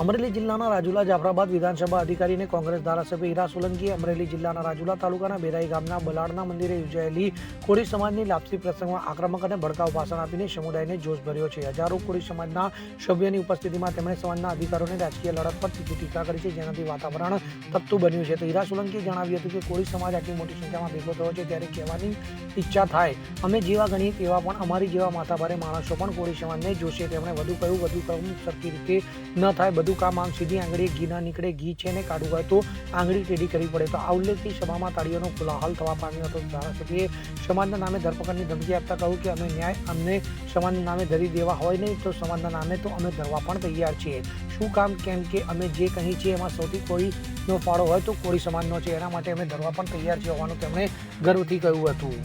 અમરેલી જિલ્લાના રાજુલા જાફરાબાદ વિધાનસભા અધિકારીને કોંગ્રેસ ધારાસભ્ય હીરા સોલંકીએ અમરેલી જિલ્લાના રાજુલા તાલુકાના બેરાઈ ગામના બલાડના મંદિરે યોજાયેલી કોળી સમાજની લાપસી પ્રસંગમાં આક્રમક અને ભડકાઉ ભાષણ આપીને સમુદાયને જોશ ભર્યો છે. હજારો કોળી સમાજના સભ્યોની ઉપસ્થિતિમાં તેમણે સમાજના અધિકારોને રાજકીય લડત પર તીખી ટીકા કરી છે. જેનાથી વાતાવરણ તત્તું બન્યું છે. તો હીરા સોલંકીએ જણાવ્યું હતું કે કોળી સમાજ આટલી મોટી સંખ્યામાં ભેગો થયો છે ત્યારે કહેવાની ઈચ્છા થાય. અમે જેવા ગણીએ તેવા પણ અમારી જેવા માથાભારે માણસો પણ કોળી સમાજને જોશે. તેમણે વધુ કહ્યું વધુ કહ્યું, સરખી રીતે ન થાય. બધું કામ આમ સીધી આંગળીએ ઘી ના નીકળે, ઘી છે ને કાઢવું હોય તો આંગળી ટેડી કરવી પડે. તો આ ઉલ્લેખથી સભામાં તાળીઓનો કોલાહલ થવા પામ્યો હતો. ધારાસભ્યએ સમાજના નામે ધરપકડની ધમકી આપતા કહ્યું કે અમે ન્યાય, અમને સમાજના નામે ધરી દેવા હોય નહીં તો સમાજના નામે તો અમે ધરવા પણ તૈયાર છીએ. શું કામ, કેમ કે અમે જે કહી છીએ એમાં સૌથી કોળીનો ફાળો હોય તો કોળી સમાજનો છે. એના માટે અમે ધરવા પણ તૈયાર છીએ હોવાનું તેમણે ગર્વથી કહ્યું હતું.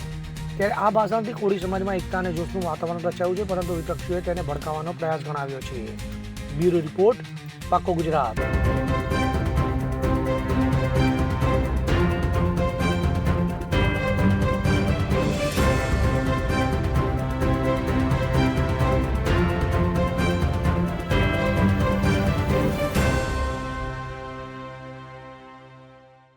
ત્યારે આ ભાષણથી કોળી સમાજમાં એકતા અને જોશનું વાતાવરણ રચાયું છે, પરંતુ વિપક્ષીઓએ તેને ભડકાવવાનો પ્રયાસ ગણાવ્યો છે. બ્યુરો રિપોર્ટ પાકો ગુજરાત